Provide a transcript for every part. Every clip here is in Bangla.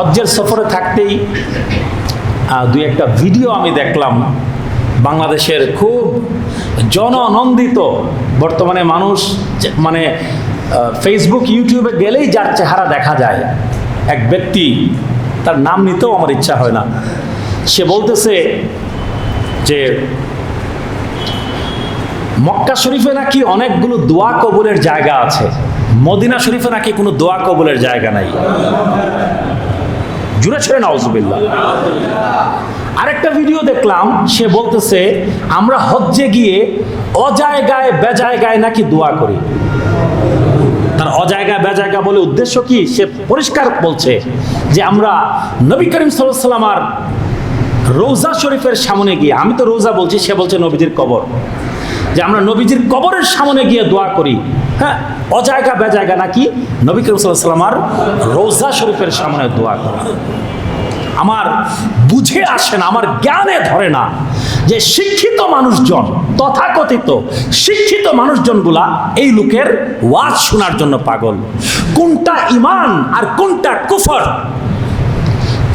হজ্জের সফরে থাকতেই দুই একটা ভিডিও আমি দেখলাম। বাংলাদেশের খুব জননন্দিত বর্তমানে মানুষ মানে ফেসবুক ইউটিউবে গেলেই যার চেহারা দেখা যায়। এক ব্যক্তি, তার নাম নিতেও আমার ইচ্ছা হয় না। সে বলতেছে যে, মক্কা শরীফে নাকি অনেকগুলো দোয়া কবুলের জায়গা আছে। মদিনা শরীফে নাকি কোনো দোয়া কবুলের জায়গা নাই। জুড়ে ছেড়ে নাউজুবিল্লাহ। আরেকটা ভিডিও দেখলাম, সে বলতেছে, আমরা হজ্জে গিয়ে অজায়গায় বেজায়গায় নাকি দোয়া করি। তার অজায়গা বেজায়গা বলে উদ্দেশ্য কি? সে পরিষ্কার বলছে যে, আমরা নবী করিম সাল্লাম আর রোজা শরীফের সামনে গিয়ে, আমি তো রোজা বলছি, সে বলছে নবীজির কবর। যে, আমরা নবীজির কবরের সামনে গিয়ে দোয়া করি। হ্যাঁ অজায়গা, বেজায়গা নাকি? নবী করিম সাল্লাহ সাল্লাম আর রোজা শরীফের সামনে দোয়া করা আমার বুঝে আসে না, আমার জ্ঞানে ধরে না যে শিক্ষিত মানুষজন, তথাকথিত শিক্ষিত মানুষজনগুলা এই লোকের ওয়াজ শোনার জন্য পাগল। কোনটা ইমান আর কোনটা কুফর?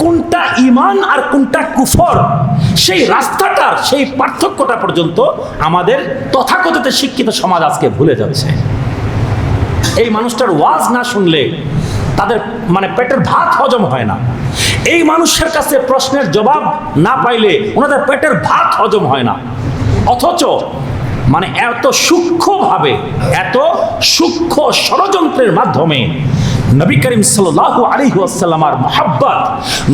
কোনটা ইমান আর কোনটা কুফর? সেই রাস্তাটার সেই পার্থক্যটা পর্যন্ত আমাদের তথাকথিত শিক্ষিত সমাজ আজকে ভুলে যাচ্ছে। এই মানুষটার ওয়াজ না শুনলে তাদের মানে পেটের ভাত হজম হয় না। এই মানুষের কাছে প্রশ্নের জবাব না পাইলে ওনাদের পেটের ভাত হজম হয় না। অথচ মানে এত সূক্ষ্মভাবে, এত সূক্ষ্ম ষড়যন্ত্রের মাধ্যমে নবী করিম সাল্লাহ আলী আসাল্লামার মোহাব্বত,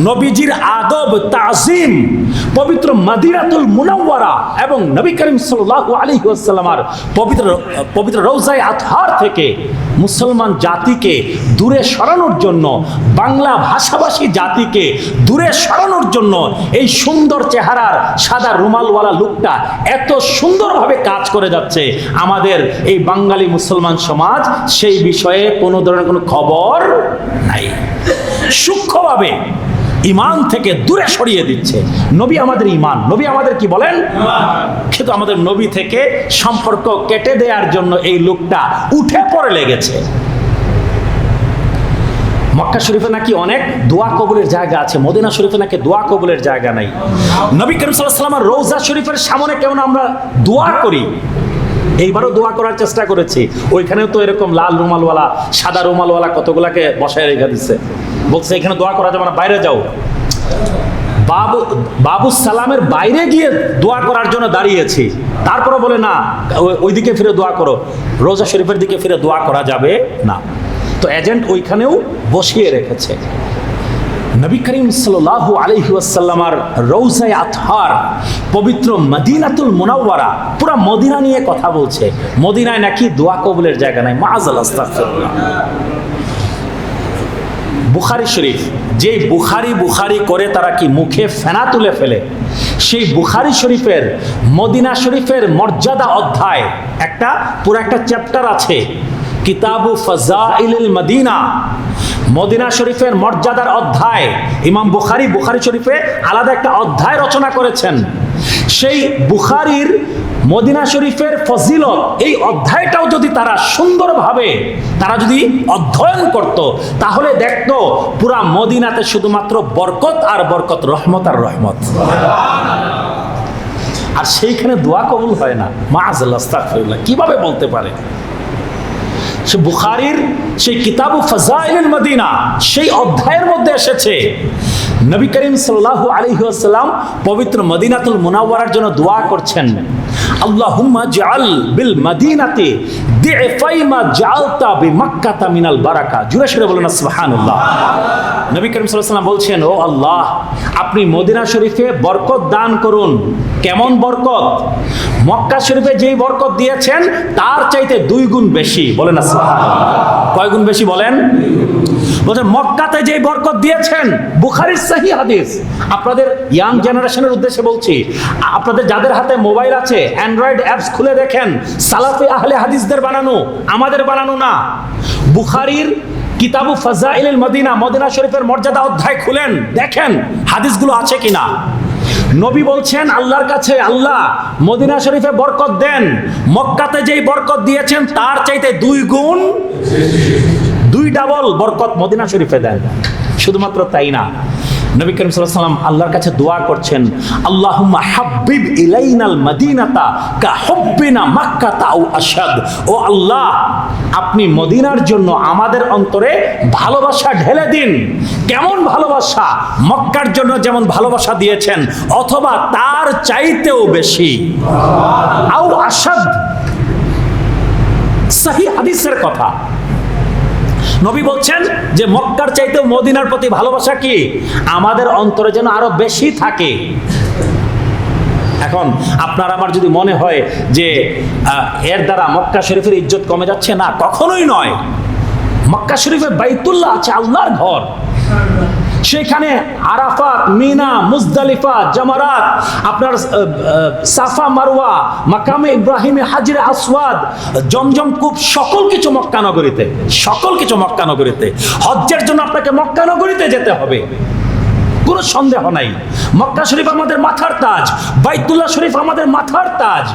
নবীজির আদব, তাজিম, পবিত্র মাদিরাতুল মুনাওয়ারা এবং নবী করিম সাল্লাহ আলী আসাল্লামার পবিত্র পবিত্র রৌজায় আতহার থেকে মুসলমান জাতিকে দূরে সরানোর জন্য, বাংলা ভাষাভাষী জাতিকে দূরে সরানোর জন্য এই সুন্দর চেহারার সাদা রুমালওয়ালা লোকটা এত সুন্দরভাবে কাজ করে যাচ্ছে। আমাদের এই বাঙালি মুসলমান সমাজ সেই বিষয়ে কোনো ধরনের কোনো খবর নাই। সূক্ষ্মভাবে ইমান থেকে দূরে সরিয়ে দিচ্ছে। নবী আমাদের ইমান নবী আমাদের কি বলেন? কিন্তু আমাদের নবী থেকে সম্পর্ক কেটে দেওয়ার জন্য এই লোকটা উঠে পড়ে লেগেছে। মক্কা শরীফে নাকি অনেক দোয়া কবুলের জায়গা আছে। মদিনা শরীফে নাকি দোয়া কবুলের জায়গা নাই। নবী করিম সাল্লাহ সাল্লামের রোজা শরীফের সামনে কেমন আমরা দোয়া করি? এইবারও দোয়া করার চেষ্টা করেছি। ওইখানেও তো এরকম লাল রুমালওয়ালা, সাদা রুমালওয়ালা কতগুলাকে বসায় রেখে দিচ্ছে বলছে, এখানে দোয়া করা যাবে না, বাইরে যাও। বাবু বাবু সালামের বাইরে গিয়ে দোয়া করার জন্য দাঁড়িয়েছি। তারপরে বলে, না, ওই- ওইদিকে ফিরে দোয়া করো। রোজা শরীফের দিকে ফিরে দোয়া করা যাবে না। তো এজেন্ট ওইখানেও বসিয়ে রেখেছে। নবী করিম সাল্লাহ আলহিউসাল্লামার রৌজায় আতহার, পবিত্র মদিনাতুল মুনাওয়ারা, পুরা মদিনা নিয়ে কথা বলছে। মদিনায় নাকি দোয়া কবুলের জায়গা নাই। মাজাল আস্তাগফিরুল্লাহ। বুখারি শরীফ, যেই বুখারি বুখারি করে তারা কি মুখে ফেনা তুলে ফেলে? সেই বুখারি শরীফের, মদিনা শরীফের মর্যাদা অধ্যায়, একটা, পুরো একটা চ্যাপ্টার আছে। কিতাবু ফাজাইলুল মদিনা। মদিনা শরীফের মর্যাদার অধ্যায়। ইমাম বুখারি বুখারি শরীফে আলাদা একটা অধ্যায় রচনা করেছেন। সেই বুখারির মদিনা শরীফের ফজিলত এই অধ্যায়টাও যদি তারা সুন্দরভাবে তারা যদি অধ্যয়ন করত, তাহলে দেখতো পুরা মদিনাতে শুধুমাত্র বরকত আর বরকত, রহমত আর রহমত। আর সেইখানে দোয়া কবুল হয় না। মা আজল্লাহ কীভাবে বলতে পারে? সে বুখারির সেই কিতাব ফাজাইলুল মদিনা সেই অধ্যায়ের মধ্যে এসেছে। নবী করিম সাল্লাল্লাহু আলাইহি ওয়াসাল্লাম পবিত্র মদিনাতুল মুনাওয়ারার জন্য দোয়া করছেন। আল্লাহুম্মা জাআল বিল মদিনাতে দিফাই মা জাআলতা বিমাক্কাতা মিনাল বারাকা। বলছেন, ও আল্লাহ, আপনি মদিনা শরীফে বরকত দান করুন। কেমন বরকত? মক্কা শরীফে যেই বরকত দিয়েছেন, তার চাইতে দুই গুণ বেশি। বলেন কয় গুণ বেশি বলেন? বলছেন মক্কাতে যেই বরকত দিয়েছেন, বুখারির সহি হাদিস। আপনাদের ইয়াং জেনারেশনের উদ্দেশ্যে বলছি, আপনাদের যাদের হাতে মোবাইল আছে, অ্যান্ড্রয়েড অ্যাপস খুলে দেখেন, সালাফি আহলে হাদিসদের বানানো, আমাদের বানানো না। বুখারির কিতাবু ফাজাইল মদিনা মদিনা শরীফের মর্যাদা অধ্যায় খুলেন, দেখেন হাদিসগুলো আছে কিনা। নবী বলছেন, আল্লাহর কাছে আল্লাহ মদিনা শরীফে বরকত দেন, মক্কাতে যেই বরকত দিয়েছেন, তার চাইতে দুই গুণ দুই ডাবল বরকত মদিনা শরীফে দেন। শুধুমাত্র তাই না, নবী করিম সাল্লাম আল্লাহর কাছে দোয়া করছেন, আল্লাহুম্মা হাব্বিব ইলাইনাল মাদিনাতা কা হুব্বিনা মাক্কাতা আও আশাদ ও আল্লাহ, আপনি মদিনার জন্য আমাদের অন্তরে ভালোবাসা ঢেলে দিন। কেমন ভালোবাসা? মক্কার জন্য যেমন ভালোবাসা দিয়েছেন, অথবা তার চাইতেও বেশি। আও আশাদ সহি হাদিসের কথা। নবী বলছেন যে মক্কার চাইতে মদিনার প্রতি ভালোবাসা কি? আমাদের অন্তরে যেন আরও বেশি থাকে। এখন আপনার আমার যদি মনে হয় যে এর দ্বারা মক্কা শরীফের ইজ্জত কমে যাচ্ছে, না, কখনোই নয়। মক্কা শরীফের বাইতুল্লাহ আছে, আল্লাহর ঘর। সেখানে আরাফাত, মিনা, মুজদালিফা, জামারাত, আপনার সাফা, মারওয়া, মাকামে ইব্রাহিমে হাজির আসওয়াদ, জমজম কূপ, সকল কিছু মক্কা নগরীতে, সকল কিছু মক্কা নগরীতে। হজ্জের জন্য আপনাকে মক্কা নগরীতে যেতে হবে। কোনো সন্দেহ নাই। মক্কা শরীফ আমাদের মাথার তাজ, বাইতুল্লাহ শরীফ আমাদের মাথার তাজ।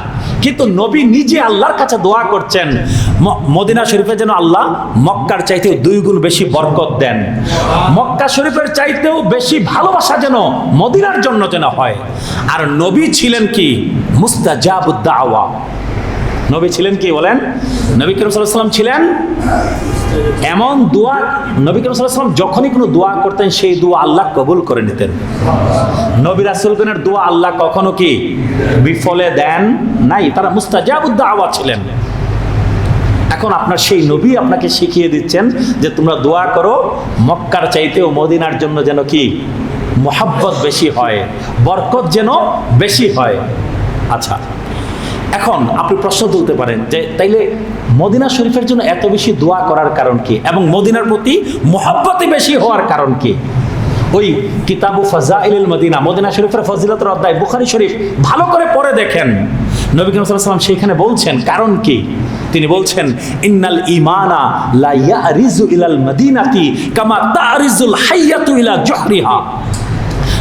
কিন্তু নবী নিজে আল্লাহর কাছে দোয়া করছেন মদিনা শরীফে যেন আল্লাহ মক্কার চাইতেও দুই গুণ বেশি বরকত দেন। মক্কা শরীফের চাইতেও বেশি ভালোবাসা যেন মদিনার জন্য যেন হয়। আর নবী ছিলেন কি? মুস্তাজাবুদ্দাওয়া নবী ছিলেন কি বলেন? নবী করিম সাল্লাম ছিলেন এমন দোয়া, নবী করিম সাল্লাম যখনই কোনো দোয়া করতেন, সেই দোয়া আল্লাহ কবুল করে নিতেন। নবী রাসূলগণের দোয়া আল্লাহ কখনো কি বিফলে দেন নাই? তারা মুস্তাজাবুদ্দা আওয়াজ ছিলেন। এখন আপনার সেই নবী আপনাকে শিখিয়ে দিচ্ছেন যে তোমরা দোয়া করো, মক্কার চাইতেও মদিনার জন্য যেন কি মোহাব্বত বেশি হয়, বরকত যেন বেশি হয়। আচ্ছা এখন আপনি প্রশ্ন তুলতে পারেন যে, তাইলে মদিনা শরীফের জন্য এত বেশি দোয়া করার কারণ কি? এবং মদিনার প্রতি মোহাব্বতে বেশি হওয়ার কারণ কি? ওই কিতাবু ফাজাইল মদিনা মদিনা শরীফের ফজিলতের অধ্যায়, বুখারি শরীফ, ভালো করে পড়ে দেখেন। নবী করিম সাল্লাম সেখানে বলছেন, কারণ কি? তিনি বলছেন, ইন্নাল ইমানা লা ইয়ারিজু ইলাল মদিনাতি কামা তারিজুল হাইয়াতু ইলা জহরিহা।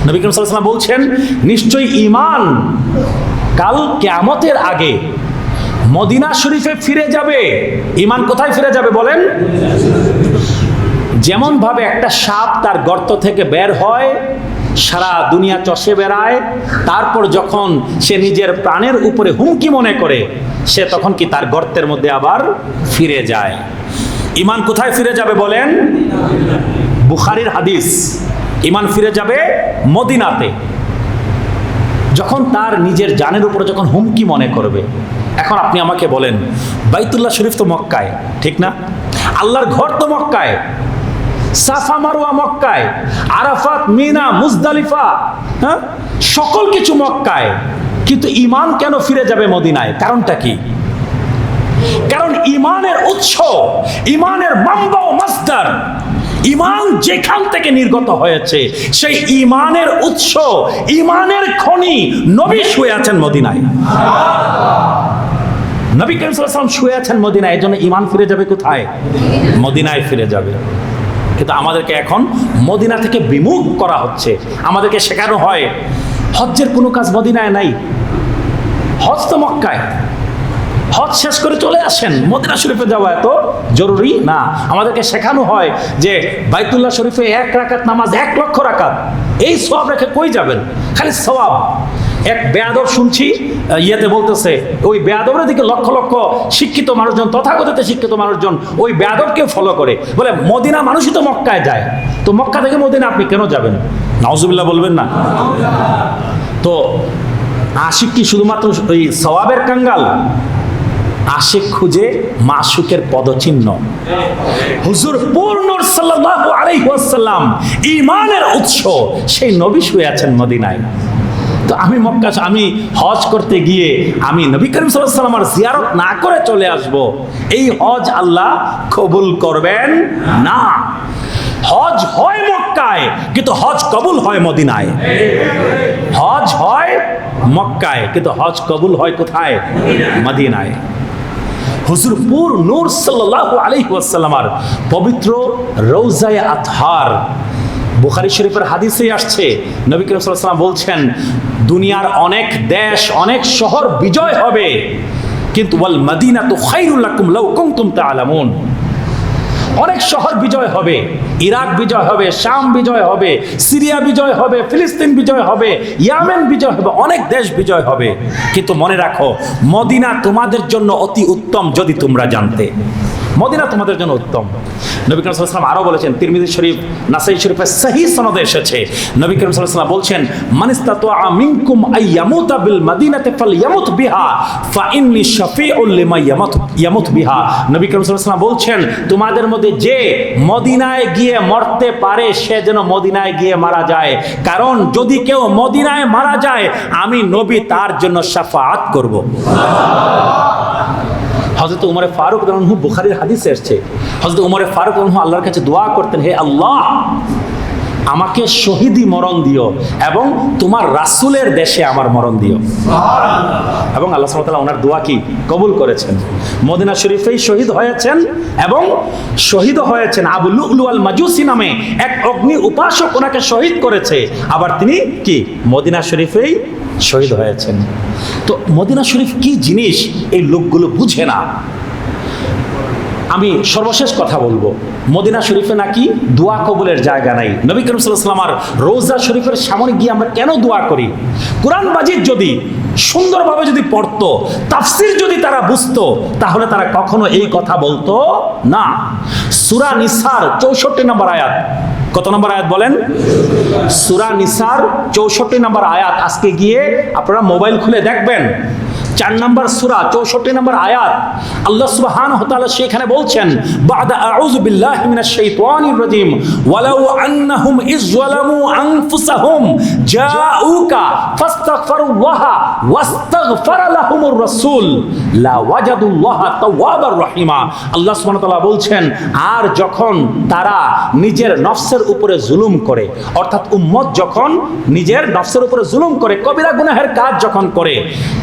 নবী করিম সাল্লাল্লাহু বলছেন, নিশ্চয়ই ইমান কাল কিয়ামতের আগে মদিনা শরীফে ফিরে যাবে। ইমান কোথায় ফিরে যাবে বলেন? যেমন ভাবে একটা সাপ তার গর্ত থেকে বের হয়, সারা দুনিয়া চষে বেড়ায়, তারপর যখন সে নিজের প্রাণের উপরে হুমকি মনে করে, সে তখন কি তার গর্তের মধ্যে আবার ফিরে যায়। ইমান কোথায় ফিরে যাবে বলেন? বুখারির হাদিস। ইমান ফিরে যাবে মদিনাতে। যখন তার নিজের জানের উপরে যখন হুমকি মনে করবে, এখন আপনি আমাকে বলেন, বাইতুল্লাহ শরীফ তো মক্কায়, ঠিক না? আল্লাহর ঘর তো মক্কায়, সাফা মারোয়া মক্কায়, আরাফাত, মিনা, মুজদালিফা হ্যাঁ? সকল কিছু মক্কায়, কিন্তু ইমান কেন ফিরে যাবে মদিনায়? কারণটা কি? কারণ ইমানের উৎস ইমানের মাম্বা ও মাসদার ইমান যেখান থেকে নির্গত হয়েছে, সেই ইমানের উৎস, ইমানের খনি নবী শুয়ে আছেন মদিনায়। নবী করিম শুয়ে আছেন মদিনায় জন্য ইমান ফিরে যাবে কোথায়? মদিনায় ফিরে যাবে। কিন্তু আমাদেরকে এখন মদিনা থেকে বিমুখ করা হচ্ছে। আমাদেরকে শেখানো হয়, হজ্জের কোনো কাজ মদিনায় নাই। হজ তো মক্কায়। হজ শেষ করে চলে আসেন। মদিনা শরীফে যাওয়া এত জরুরি? না। আমাদেরকে শেখানো হয় যে বাইতুল্লাহ শরীফে এক রাকাত নামাজ এক লক্ষ রাকাত। এই সব রেখে কই যাবেন? খালি সওয়াব। এক বেয়াদব শুনছি ইয়েতে বলতেছে, ওই বেয়াদবের দিকে লক্ষ লক্ষ শিক্ষিত মানুষজন, তথাকথিত শিক্ষিত মানুষজন, ওই বেয়াদবকে ফলো করে। বলে, মদিনা মানুষই তো মক্কায় যায়। তো মক্কা থেকে মদিনা আপনি কেন যাবেন? নাউজুবিল্লাহ বলবেন না। তো আশিক কি শুধুমাত্র ওই সওয়াবের কাঙ্গাল? আশিক খুঁজে মাসুকের পদচিহ্ন। হুজুর পূর্ণ সাল্লাল্লাহু আলাইহি ওয়াসাল্লাম ইমানের উৎস, সেই নবী শুয়ে আছেন মদিনায়। তো আমি মক্কা, আমি হজ করতে গিয়ে আমি নবী করিম সাল্লাল্লাহু আলাইহি সাল্লাম জিয়ারত না করে চলে আসব, এই হজ আল্লাহ কবুল করবেন না। হজ হয় মক্কায়, কিন্তু হজ কবুল হয় মদিনায়। হজ হয় মক্কায়, কিন্তু হজ কবুল হয় কোথায়? মদিনায়। হুজুরপুর নূর সাল্লাহ আলাইহি ওয়াসাল্লামার পবিত্র রৌজায় আতহার। বুখারি শরীফের হাদিসে আসছে, নবী করিম সাল্লাম বলছেন, দুনিয়ার অনেক দেশ, অনেক শহর বিজয় হবে। কিন্তু বল ওয়াল তো খায়রুল কুমলা কুমতুম তা তাআলামুন। অনেক শহর বিজয় হবে। ইরাক বিজয় হবে, শাম বিজয় হবে, সিরিয়া বিজয় হবে, ফিলিস্তিন বিজয় হবে, ইয়ামেন বিজয় হবে, অনেক দেশ বিজয় হবে। কিন্তু মনে রাখো, মদিনা তোমাদের জন্য অতি উত্তম যদি তোমরা জানতে। মদিনা তোমাদের জন্য উত্তম। নবী করিম সাল্লাল্লাহু আরও বলেছেন, তিরমিজি শরীফ, নাসাই শরীফের সহি সনদে এসেছে। নবী করিম সাল্লাল্লাহু বলছেন মানিস্তাতু মিনকুম আই ইয়ামুতা বিল মাদিনাতি ফালইয়ামুত বিহা, ফা ইন্নী শাফিউল লিমা ইয়ামুত ইয়ামুত বিহা। নবী করিম সাল্লাল্লাহু বলছেন, তোমাদের মধ্যে যে মদিনায় গিয়ে মরতে পারে, সে যেন মদিনায় গিয়ে মারা যায়। কারণ যদি কেউ মদিনায় মারা যায়, আমি নবী তার জন্য শাফাআত করব। হজরত উমরে ফারুক রহু বুখারির হাদিস এসছে। হজরত উমরে ফারুক রহু আল্লাহর কাছে দোয়া করতেন, হে আল্লাহ আমাকে শহীদি মরণ দিও এবং তোমার রাসূলের দেশে আমার মরণ দিও। এবং আল্লাহ সাল্লাহ ওনার দোয়া কি? কবুল করেছেন। মদিনা শরীফেই শহীদ হয়েছেন এবং শহীদ হয়েছেন আবু লুলু মাজুসি নামে এক অগ্নি উপাসক ওনাকে শহীদ করেছে। আবার তিনি কি? মদিনা শরীফেই শহীদ হয়েছেন। তো মদিনা শরীফ কি জিনিস? এই লোকগুলো বুঝে না। আমি সর্বশেষ কথা বলব। মদিনা শরীফে নাকি দোয়া কবুলের জায়গা নাই। নবী করিম সাল্লাম আর রোজা শরীফের সামনে গিয়ে আমরা কেন দোয়া করি? কোরআন মাজিদ যদি সুন্দরভাবে যদি পড়তো, তাফসির যদি তারা বুঝতো, তাহলে তারা কখনো এই কথা বলতো না। সুরা নিসার চৌষট্টি নম্বর আয়াত। কত নম্বর আয়াত বলেন? সুরা নিসার চৌষট্টি নম্বর আয়াত। আজকে গিয়ে আপনারা মোবাইল খুলে দেখবেন। চার নম্বর সুরা, চৌষট্টি নম্বর আয়াত, আল্লাহ সুবহান সেখানে বলছেন রহিমা। আল্লাহ বলছেন, আর যখন তারা নিজের নফসের উপরে জুলুম করে, অর্থাৎ উম্মত যখন নিজের নফসের উপরে জুলুম করে, কবিরা গুনাহের কাজ যখন করে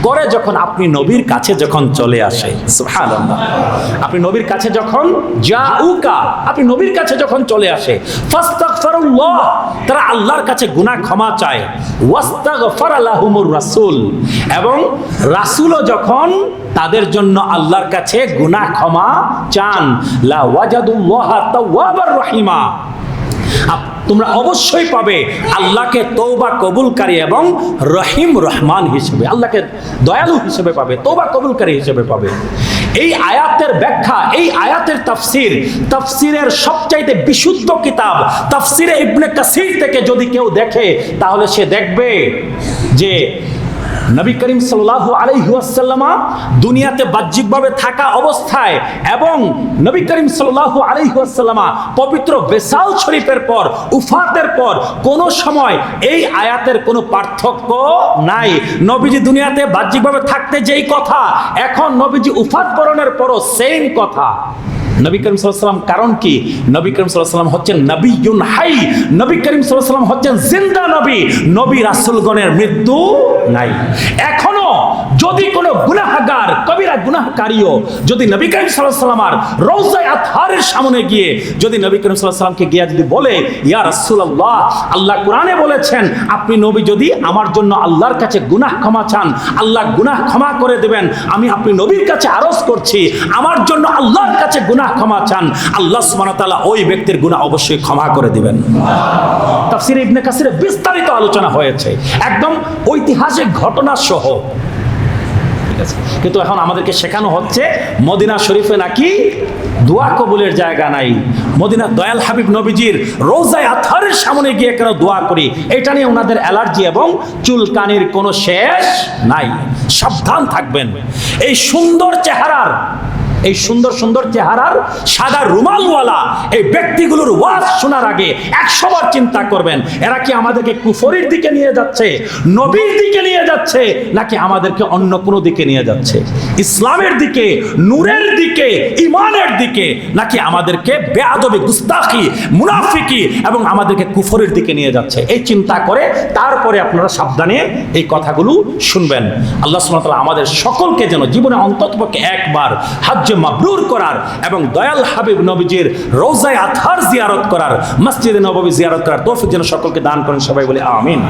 করে যখন আপনি নবীর কাছে যখন চলে আসে আপনি নবীর কাছে যখন জাউকা আপনি নবীর কাছে যখন চলে আসে তারা আল্লাহর কাছে গুনাহ ক্ষমা চায় রাসূল, এবং রাসূলও যখন তাদের জন্য আল্লাহর কাছে গুনাহ ক্ষমা চান, লা রহিমা তোমরা অবশ্যই পাবে আল্লাহকে তৌবা কবুলকারী এবং রহিম রহমান হিসেবে। আল্লাহকে দয়ালু হিসেবে পাবে তৌবা কবুলকারী হিসেবে পাবে। এই আয়াতের ব্যাখ্যা, এই আয়াতের তাফসির, তাফসিরের সবচাইতে বিশুদ্ধ কিতাব, তাফসিরে ইবনে কাসির থেকে যদি কেউ দেখে, তাহলে সে দেখবে যে নবী করিম সাল্লাল্লাহু আলাইহি ওয়াসাল্লামা দুনিয়াতে বাহ্যিকভাবে থাকা অবস্থায় এবং নবী করিম সাল্লাল্লাহু আলাইহি ওয়াসাল্লামা পবিত্র বেসাল শরীফের পর, উফাতের পর কোন সময় এই আয়াতের কোনো পার্থক্য নাই। নবীজি দুনিয়াতে বাহ্যিকভাবে থাকতে যেই কথা, এখন নবীজি উফাত বরণের পরও সেম কথা। নবী করিম সাল্লাম কারণ কি? নবী করিম সাল্লাম হচ্ছেন ইউন হাই। নবী করিম সাল্লাম হচ্ছেন জিন্দা নবী। নবী রাসুলগণের মৃত্যু নাই। এখনও যদি কোনো গুনাহাগার, কবিরা গুনাহকারীও যদি নবী করিম সাল্লাম আর রৌজায় আথারের সামনে গিয়ে যদি নবী করিম সাল্লামকে গিয়ে যদি বলে, ইয়া রাসূলুল্লাহ, আল্লাহ কোরআনে বলেছেন, আপনি নবী যদি আমার জন্য আল্লাহর কাছে গুনাহ ক্ষমা চান, আল্লাহ গুনাহ ক্ষমা করে দেবেন, আমি আপনি নবীর কাছে আরজ করছি, আমার জন্য আল্লাহর কাছে গুনাহ ক্ষমা চান, আল্লাহ তাআলা ওই ব্যক্তির গুনাহ অবশ্যই ক্ষমা করে দিবেন। তাফসিরে ইবনে কাসিরে বিস্তারিত আলোচনা হয়েছে। একদম ঐতিহাসিক ঘটনা সহ ঠিক আছে কিন্তু এখন আমাদেরকে শেখানো হচ্ছে, মদিনা শরীফে নাকি দোয়া কবুলের জায়গা নাই। মদিনা দয়াল হাবিব নবীজির রোজায় আথারের সামনে গিয়ে কেন দোয়া করি? এটা নিয়ে ওনাদের অ্যালার্জি এবং চুলকানির কোনো শেষ নাই। সাবধান থাকবেন। এই সুন্দর চেহারার এই সুন্দর সুন্দর চেহারার সাদা রুমালওয়ালা এই ব্যক্তিগুলোর ওয়াজ শোনার আগে একশো বার চিন্তা করবেন, এরা কি আমাদেরকে কুফরির দিকে নিয়ে যাচ্ছে, নবীর দিকে নিয়ে যাচ্ছে, নাকি আমাদেরকে অন্য কোনো দিকে নিয়ে যাচ্ছে? ইসলামের দিকে, নূরের দিকে ইমানের দিকে, নাকি আমাদেরকে বেয়াদবি, গুস্তাখি, মুনাফিকি এবং আমাদেরকে কুফরের দিকে নিয়ে যাচ্ছে? এই চিন্তা করে তারপরে আপনারা সাবধানে এই কথাগুলো শুনবেন। আল্লাহ আমাদের সকলকে যেন জীবনে অন্ততপক্ষে একবার হাজ্জে মাবরুর করার এবং দয়াল হাবিব নবীজির রোজায় আথার জিয়ারত করার, মসজিদে নবী জিয়ারত করার তৌফিক যেন সকলকে দান করেন সবাই বলে আমিন।